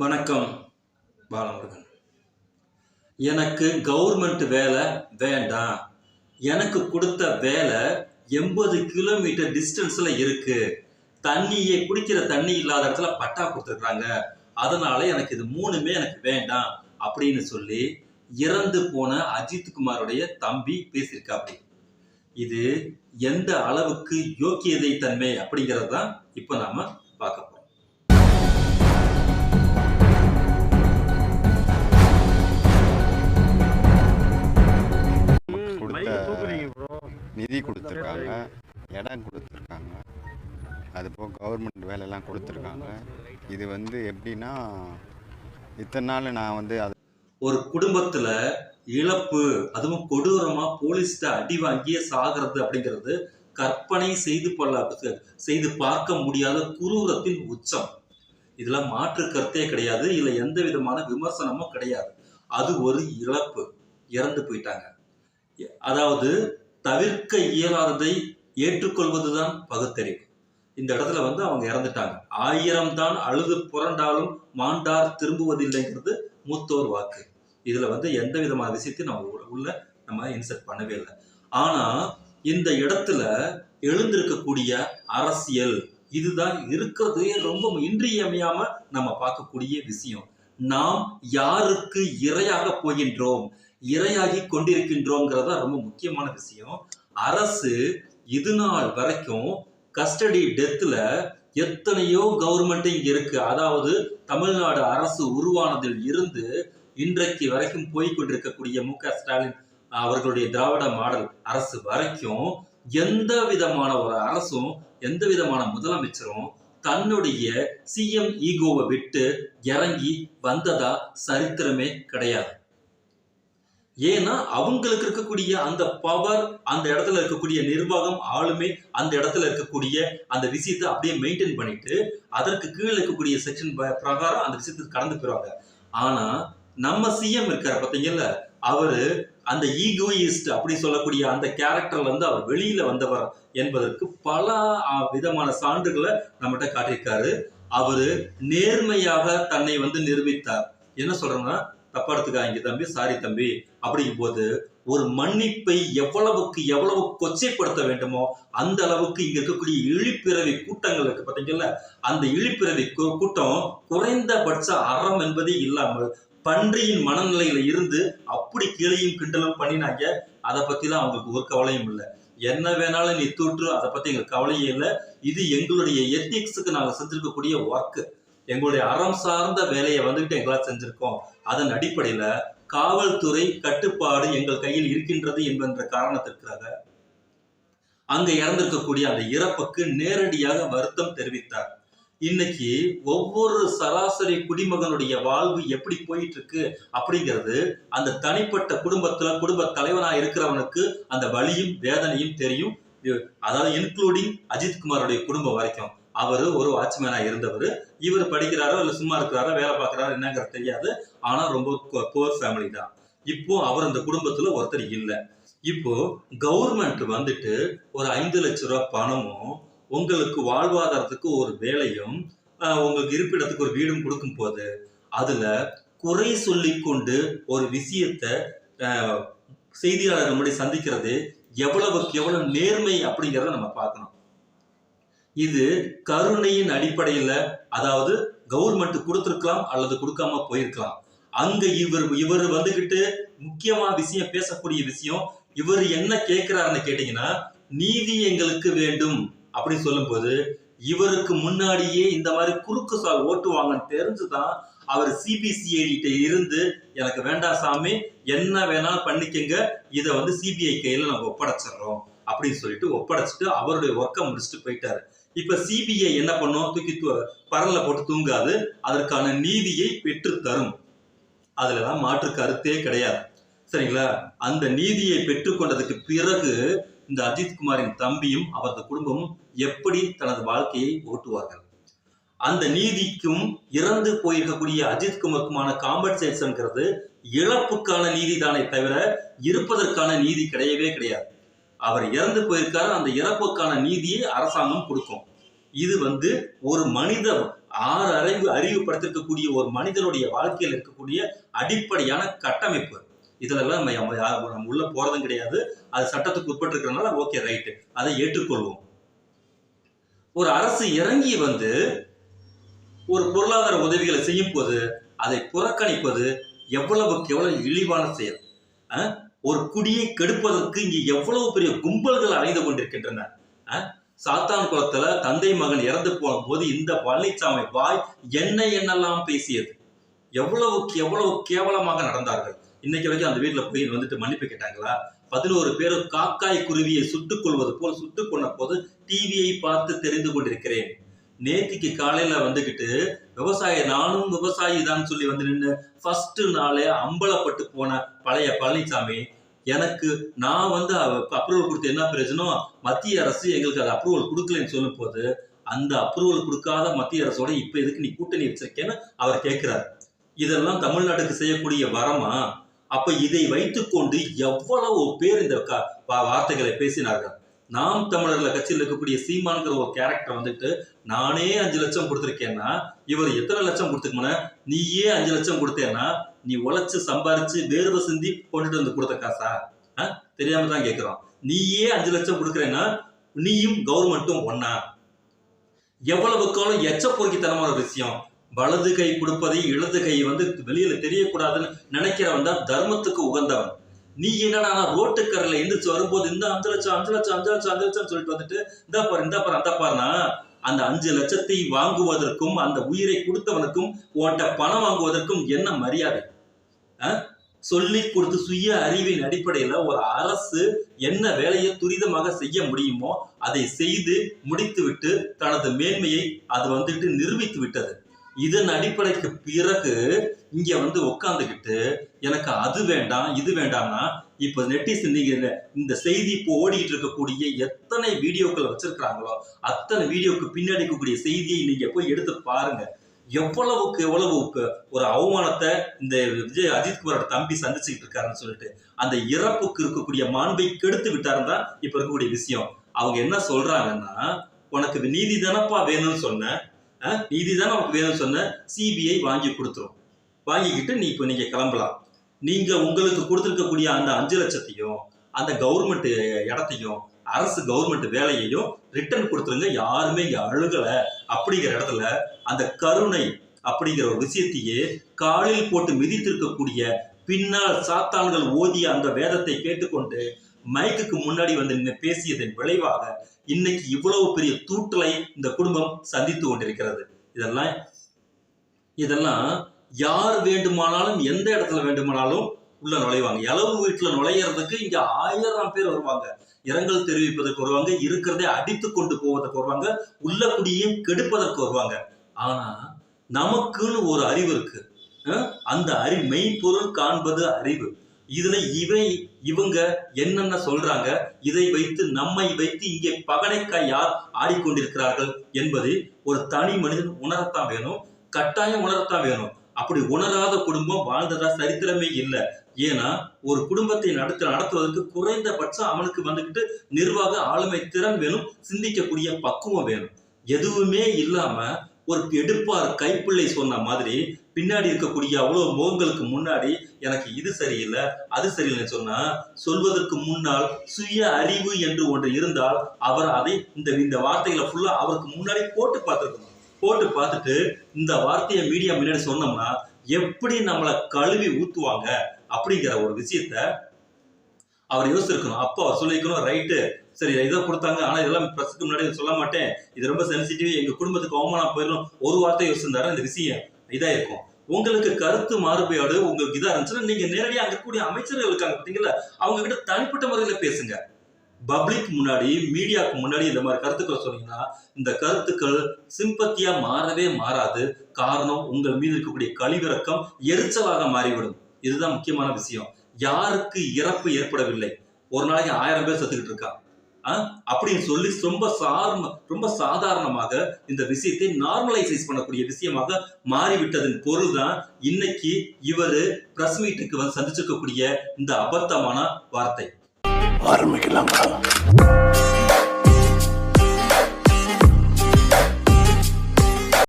வணக்கம் பாலமுருகன். எனக்கு கவர்மெண்ட் வேலை வேண்டாம். எனக்கு கொடுத்த வேலை எண்பது கிலோமீட்டர் டிஸ்டன்ஸில் இருக்கு. தண்ணியை குடிக்கிற தண்ணி இல்லாத இடத்துல பட்டா கொடுத்துருக்குறாங்க. அதனால எனக்கு இது மூணுமே எனக்கு வேண்டாம் அப்படின்னு சொல்லி இறந்து போன அஜித் குமாருடைய தம்பி பேசியிருக்காப்படி இது எந்த அளவுக்கு யோக்கியதை தன்மை அப்படிங்கிறது தான் இப்போ நாம பார்க்க போகிறோம் நிதி கொடுத்துருக்காங்க இடம் கொடுத்துருக்காங்க. அது போக கவர்மெண்ட் வேலையெல்லாம் கொடுத்துருக்காங்க. இது வந்து எப்படின்னா இத்தனை நாள் நான் வந்து அது ஒரு குடும்பத்துல இழப்பு அதுவும் கொடூரமா போலீஸ்ட அடி வாங்கியே சாகிறது அப்படிங்கிறது கற்பனை செய்து கொள்ள செய்து பார்க்க முடியாத குரூரத்தின் உச்சம். இதுல மாற்று கருத்தே கிடையாது. இதுல எந்த விதமான விமர்சனமும் கிடையாது. அது ஒரு இழப்பு. இறந்து போயிட்டாங்க. அதாவது தவிர்க்க இயலாததை ஏற்றுக்கொள்வதுதான் பகுத்தறிவு. இந்த இடத்துல வந்து அவங்க இறந்துட்டாங்க. ஆயிரம் தான் அழுது புரண்டாலும் மாண்டார் திரும்புவதில்லைங்கிறது மூத்தோர் வாக்கு. இதுல வந்து எந்த விதமான விஷயத்தையும் நம்ம உள்ள- நம்ம இன்சர்ட் பண்ணவே இல்லை. ஆனா இந்த இடத்துல எழுந்திருக்கக்கூடிய அரசியல் இதுதான் இருக்கிறதே ரொம்ப இன்றியமையாம நம்ம பார்க்கக்கூடிய விஷயம். நாம் யாருக்கு இரையாக போகின்றோம்? இரையாகி கொண்டிருக்கின்றோங்கிறதா ரொம்ப முக்கியமான விஷயம். அரசு இது நாள் வரைக்கும் கஸ்டடி டெத்தில் எத்தனையோ கவர்மெண்ட் இங்க இருக்கு. அதாவது தமிழ்நாடு அரசு உருவானதில் இருந்து இன்றைக்கு வரைக்கும் போய்கொண்டிருக்கக்கூடிய மு க ஸ்டாலின் அவர்களுடைய திராவிட மாடல் அரசு வரைக்கும் எந்த விதமான ஒரு அரசும் எந்த விதமான முதலமைச்சரும் தன்னுடைய சிஎம் ஈகோவை விட்டு இறங்கி வந்ததா சரித்திரமே கிடையாது. ஏன்னா அவங்களுக்கு இருக்கக்கூடிய அந்த பவர் அந்த இடத்துல இருக்கக்கூடிய நிர்வாகம் ஆளுமை அந்த இடத்துல இருக்கக்கூடிய அந்த விஷயத்தை அப்படியே மெயின்டைன் பண்ணிட்டு அதற்கு கீழே இருக்கக்கூடிய செக்ஷன் பிரகாரம் அந்த விஷயத்துக்கு கடந்து போயிருவாங்க ஆனா நம்ம சிஎம் இருக்கார் பார்த்தீங்கல்ல? அவரு அந்த ஈகோயிஸ்ட் அப்படி சொல்லக்கூடிய அந்த கேரக்டர்ல இருந்து அவர் வெளியில வந்தவர் என்பதற்கு பல விதமான சான்றுகளை நம்மகிட்ட காட்டியிருக்காரு. அவரு நேர்மையாக தன்னை வந்து நிரூபித்தார். என்ன சொல்றேன்னா தப்பா எடுத்துக்காங்க தம்பி சாரி தம்பி அப்படிங்கும் போது ஒரு மன்னிப்பை எவ்வளவுக்கு எவ்வளவு கொச்சைப்படுத்த வேண்டுமோ அந்த அளவுக்கு இங்க இருக்கக்கூடிய இழிப்பிறவி கூட்டங்கள் இருக்கு பார்த்தீங்களா அந்த இழிப்பிறவி கூட்டம் குறைந்தபட்ச அறம் என்பதே இல்லாமல் பன்றியின் மனநிலையில இருந்து அப்படி கீழையும் கிண்டலும் பண்ணினாங்க. அதை பத்திலாம் அவங்களுக்கு ஒரு கவலையும் இல்லை. என்ன வேணாலும் நீ தூற்று அதை பத்தி எங்களுக்கு கவலையே இல்லை. இது எங்களுடைய எத்திக்ஸுக்கு நாங்க செஞ்சிருக்கக்கூடிய ஒர்க்கு எங்களுடைய அறம் சார்ந்த வேலையை வந்துகிட்டு எங்களால் செஞ்சிருக்கோம். அதன் அடிப்படையில காவல்துறை கட்டுப்பாடு எங்கள் கையில் இருக்கின்றது என்கின்ற காரணத்திற்காக அங்க இறந்திருக்கக்கூடிய அந்த இறப்புக்கு நேரடியாக வருத்தம் தெரிவித்தார். இன்னைக்கு ஒவ்வொரு சராசரி குடிமகனுடைய வாழ்வு எப்படி போயிட்டு இருக்கு அப்படிங்கிறது அந்த தனிப்பட்ட குடும்பத்துல குடும்ப தலைவனா இருக்கிறவனுக்கு அந்த வலியும் வேதனையும் தெரியும். அதாவது இன்க்ளூடிங் அஜித் குமாரோடைய குடும்பம் வரைக்கும். அவரு ஒரு வாட்ச்மேனா இருந்தவர். இவர் படிக்கிறாரோ இல்ல சும்மா இருக்கிறாரோ வேலை பார்க்கறாரோ என்னங்கிறது தெரியாது. ஆனா ரொம்ப புவர் ஃபேமிலி தான். இப்போ அவர் அந்த குடும்பத்துல ஒருத்தர் இல்லை. இப்போ கவர்மெண்ட் வந்துட்டு ஒரு ஐந்து லட்ச ரூபா பணமும் உங்களுக்கு வாழ்வாதாரத்துக்கு ஒரு வேலையும் உங்களுக்கு இருப்பிடத்துக்கு ஒரு வீடும் கொடுக்கும் போது அதுல குறை சொல்லி கொண்டு ஒரு விஷயத்த செய்தியாளர் முன்னாடி சந்திக்கிறது எவ்வளவுக்கு எவ்வளவு நேர்மை அப்படிங்கிறத நம்ம பார்க்கணும். இது கருணையின் அடிப்படையில் அதாவது கவர்மெண்ட் கொடுத்துருக்கலாம் அல்லது கொடுக்காம போயிருக்கலாம். அங்க இவர் இவர் வந்துகிட்டு முக்கியமா விஷயம் பேசக்கூடிய விஷயம் இவர் என்ன கேட்கிறாருன்னு கேட்டீங்கன்னா நீதி எங்களுக்கு வேண்டும். அப்படின்னு சொல்லும்போது இவருக்கு முன்னாடியே இந்த மாதிரி குறுக்கு சால் ஓட்டுவாங்கன்னு தெரிஞ்சுதான் அவர் சிபிசிஐடி இருந்து எனக்கு வேண்டாம் சாமி என்ன வேணாலும் பண்ணிக்கங்க இதை வந்து சிபிஐ கையில நாங்கள் ஒப்படைச்சிடுறோம். அப்படின்னு சொல்லிட்டு ஒப்படைச்சிட்டு அவருடைய ஒர்க்கை முடிச்சுட்டு போயிட்டாரு. இப்ப சிபிஐ என்ன பண்ணும்? தூக்கி தூ- பரல்ல போட்டு தூங்காது. அதற்கான நீதியை பெற்று தரும். அதுலதான் மாற்று கருத்தே கிடையாது. சரிங்களா? அந்த நீதியை பெற்றுக்கொண்டதுக்கு பிறகு இந்த அஜித்குமாரின் தம்பியும் அவரது குடும்பமும் எப்படி தனது வாழ்க்கையை ஓட்டுவார்கள்? அந்த நீதிக்கும் இறந்து போயிருக்கக்கூடிய அஜித்குமாருக்குமான காம்பன்சேஷன்ங்கிறது இழப்புக்கான நீதி தானே தவிர இருப்பதற்கான நீதி கிடையவே கிடையாது. அவர் இறந்து போயிருக்காரு. அந்த இறப்புக்கான நீதியை அரசாங்கம் கொடுக்கும். இது வந்து ஒரு மனித ஆறு அறிவு அறிவு படுத்திருக்கக்கூடிய ஒரு மனிதனுடைய வாழ்க்கையில் இருக்கக்கூடிய அடிப்படையான கட்டமைப்பு. இதுலலாம் நம்ம நம்ம நம்ம உள்ள போறதும் கிடையாது. அது சட்டத்துக்கு உட்பட்டிருக்கிறதுனால ஓகே ரைட்டு. அதை ஏற்றுக்கொள்வோம். ஒரு அரசு இறங்கி வந்து ஒரு பொருளாதார உதவிகளை செய்யும் போது அதை புறக்கணிப்பது எவ்வளவுக்கு எவ்வளவு இழிவான செயல். ஒரு குடியை கெடுப்பதற்கு இங்கு எவ்வளவு பெரிய கும்பல்கள் அணைந்து கொண்டிருக்கின்றன. சாத்தான் குளத்துல தந்தை மகன் இறந்து போகும்போது இந்த பழனிசாமி வாய் என்ன என்னெல்லாம் பேசியது? எவ்வளவுக்கு எவ்வளவு கேவலமாக நடந்தார்கள்? இன்னைக்கு வரைக்கும் அந்த வீட்டுல போய் வந்துட்டு மன்னிப்பு கேட்டாங்களா? பதினோரு பேர் காக்காய் குருவியை சுட்டுக் கொள்வது போல் சுட்டுக் கொண்ட போது டிவியை பார்த்து தெரிந்து கொண்டிருக்கிறேன். நேத்திக்கு காலையில வந்துகிட்டு விவசாயி நானும் விவசாயி தான் சொல்லி வந்து நின்று ஃபர்ஸ்ட் நாளே அம்பலப்பட்டு போன பழைய பழனிசாமி எனக்கு நான் வந்து அப்ரூவல் கொடுத்து என்ன பிரயோஜனம் மத்திய அரசு எங்களுக்கு அது அப்ரூவல் கொடுக்கலன்னு சொல்லும் போது அந்த அப்ரூவல் கொடுக்காத மத்திய அரசோட இப்ப எதுக்கு நீ கூட்டணி வச்சிருக்கேன்னு அவர் கேட்கிறார் இதெல்லாம் தமிழ்நாட்டுக்கு செய்யக்கூடிய வரமா? அப்ப இதை வைத்துக்கொண்டு எவ்வளவு பேர் இந்த வார்த்தைகளை பேசினார்கள்? நாம் தமிழர்ல கட்சியில் இருக்கக்கூடிய சீமான்கிற ஒரு கேரக்டர் வந்துட்டு நானே அஞ்சு லட்சம் கொடுத்துருக்கேன்னா இவர் எத்தனை லட்சம் கொடுத்துக்கணும் நீயே அஞ்சு லட்சம் கொடுத்தேன்னா நீ உழைச்சு சம்பாரிச்சு வேர்வை சிந்தி கொண்டுட்டு வந்து கொடுத்த காசா? ஆ? தெரியாம தான் கேட்கிறோம் நீயே அஞ்சு லட்சம் கொடுக்குறேன்னா நீயும் கவர்மெண்ட்டும் ஒன்னா எவ்வளவு காலம் எச்ச பொறுக்கித்தனமான ஒரு விஷயம். வலது கை கொடுப்பதை இடது கை வந்து வெளியில தெரியக்கூடாதுன்னு நினைக்கிறவன் தான் தர்மத்துக்கு உகந்தவன். நீ என்னடா ரோட்டுக்கரில் எந்திரிச்சு வரும்போது இந்த அஞ்சு லட்சம் அஞ்சு லட்சம் அஞ்சு லட்சம் அஞ்சு லட்சம் சொல்லிட்டு வந்துட்டு இந்த பாரு இந்த பாரு அந்த பாருனா அந்த அஞ்சு லட்சத்தை வாங்குவதற்கும் அந்த உயிரை கொடுத்தவனுக்கும் உன்கிட்ட பணம் வாங்குவதற்கும் என்ன மரியாதை? சொல்லி கொடுத்து சுய அறிவின் அடிப்படையில ஒரு அரசு என்ன வேலையை துரிதமாக செய்ய முடியுமோ அதை செய்து முடித்துவிட்டு தனது மேன்மையை அது வந்துட்டு நிரூபித்து விட்டது. இதன் அடிப்படைக்கு பிறகு இங்க வந்து உட்காந்துக்கிட்டு எனக்கு அது வேண்டாம் இது வேண்டாம்னா இப்ப நெட்டிசன் நீங்க இந்த- செய்தி இப்போ ஓடிட்டு இருக்கக்கூடிய எத்தனை வீடியோக்கள் வச்சிருக்கிறாங்களோ அத்தனை வீடியோக்கு பின்னாடி இருக்கக்கூடிய செய்தியை நீங்க போய் எடுத்து பாருங்க. எவ்வளவுக்கு எவ்வளவு ஒரு அவமானத்தை இந்த விஜய் அஜித்குமாரோட தம்பி சந்திச்சுக்கிட்டு இருக்காருன்னு சொல்லிட்டு அந்த இறப்புக்கு இருக்கக்கூடிய மாண்பை கெடுத்து விட்டாருன்னு தான் இப்ப இருக்கக்கூடிய விஷயம். அவங்க என்ன சொல்றாங்கன்னா உனக்கு நீதி தானப்பா வேணும்னு சொன்ன நீதி தானே நமக்கு வேணும்னு சொன்ன? சிபிஐ வாங்கி கொடுத்துரும். வாங்கிக்கிட்டு நீ இப்போ நீங்கள் கிளம்பலாம். நீங்கள் உங்களுக்கு கொடுத்துருக்கக்கூடிய அந்த அஞ்சு லட்சத்தையும் அந்த கவர்மெண்ட் இடத்தையும் அரசு கவர்மெண்ட் வேலையையும் ரிட்டர்ன் கொடுத்துருங்க. யாருமே இங்கே அழுகலை. அப்படிங்கிற இடத்துல அந்த கருணை அப்படிங்கிற ஒரு விஷயத்தையே காலில் போட்டு மிதித்திருக்கக்கூடிய பின்னால் சாத்தான்கள் ஓதிய அந்த வேதத்தை கேட்டுக்கொண்டு மைக்குக்கு முன்னாடி வந்து நின்னு பேசியதன் விளைவாக இன்னைக்கு இவ்வளவு பெரிய தூட்டலை இந்த குடும்பம் சந்தித்து கொண்டிருக்கிறது. இதெல்லாம் இதெல்லாம் யார் வேண்டுமானாலும் எந்த இடத்துல வேண்டுமானாலும் உள்ள நுழைவாங்க. இளவு வீட்டுல நுழையிறதுக்கு இங்க ஆயிரம் பேர் வருவாங்க. இரங்கல் தெரிவிப்பதற்கு வருவாங்க இருக்கிறதே அடித்து கொண்டு போவதற்கு வருவாங்க உள்ள குடியையும் கெடுப்பதற்கு வருவாங்க. ஆனா நமக்குன்னு ஒரு அறிவு இருக்கு. அந்த அறி மெய்ப்பொருள் காண்பது அறிவு. இதுல இவை இவங்க என்னென்ன சொல்றாங்க இதை வைத்து நம்மை வைத்து இங்கே பகடைக்காய் யார் ஆடிக்கொண்டிருக்கிறார்கள் என்பதை ஒரு தனி மனிதன் உணரத்தான் வேணும் கட்டாயம் உணரத்தான் வேணும். அப்படி உணராத குடும்பம் வாழ்ந்ததா சரித்திரமே இல்லை. ஏன்னா ஒரு குடும்பத்தை நடத்த நடத்துவதற்கு குறைந்தபட்சம் அவனுக்கு வந்துக்கிட்டு நிர்வாக ஆளுமை திறன் வேணும் சிந்திக்கக்கூடிய பக்குவம் வேணும். எதுவுமே இல்லாம ஒரு எடுப்பார் கைப்பிள்ளை சொன்ன மாதிரி பின்னாடி இருக்கக்கூடிய அவ்வளோ முகங்களுக்கு முன்னாடி எனக்கு இது சரியில்லை அது சரியில்லைன்னு சொன்னால் சொல்வதற்கு முன்னால் சுய அறிவு என்று ஒன்று இருந்தால் அவர் அதை இந்த இந்த வார்த்தைகளை ஃபுல்லாக அவருக்கு முன்னாடி போட்டு பார்த்துருக்கணும். போட்டு பார்த்துட்டு இந்த வார்த்தையை மீடியா முன்னாடி சொன்னோம்னா எப்படி நம்மளை கழுவி ஊற்றுவாங்க அப்படிங்கிற ஒரு விஷயத்த அவர் யோசிச்சிருக்கணும். அப்போ அவர் சொல்லிக்கணும் ரைட்டு சரி இதை கொடுத்தாங்க. ஆனா இதெல்லாம் பிரஸுக்கு முன்னாடி சொல்ல மாட்டேன். இது ரொம்ப சென்சிட்டிவ் எங்க குடும்பத்துக்கு அவமானம் போயிடும் ஒரு வார்த்தை யோசிச்சிருந்தாரு இந்த விஷயம் இதா இருக்கும். உங்களுக்கு கருத்து மாறுபாடு உங்களுக்கு இதா இருந்துச்சுன்னா நீங்க நேரடியாக அங்க கூடிய அமைச்சர்கள் இருக்காங்க பார்த்தீங்களா? அவங்க கிட்ட தனிப்பட்ட முறையில பேசுங்க. பப்ளிக் முன்னாடி மீடியாவுக்கு முன்னாடி இந்த மாதிரி கருத்துக்களை சொன்னீங்கன்னா இந்த கருத்துக்கள் சிம்பத்தியா மாறவே மாறாது. காரணம் உங்கள் மீது இருக்கக்கூடிய கழிவிறக்கம் எரிச்சலாக மாறிவிடும். இதுதான் முக்கியமான விஷயம். யாருக்கு இறப்பு ஏற்படவில்லை? ஒரு நாளைக்கு ஆயிரம் பேர் செத்துக்கிட்டு இருக்கா அப்படின்னு சொல்லி ரொம்ப சார்ம ரொம்ப சாதாரணமாக இந்த விஷயத்தை நார்மலைசைஸ் பண்ணக்கூடிய விஷயமாக மாறிவிட்டதன் பொருள் தான் இன்னைக்கு இவரு பிரஸ் மீட்டுக்கு வந்து சந்திச்சிருக்கக்கூடிய இந்த அபத்தமான வார்த்தை. ஆரம்பிக்கலாம்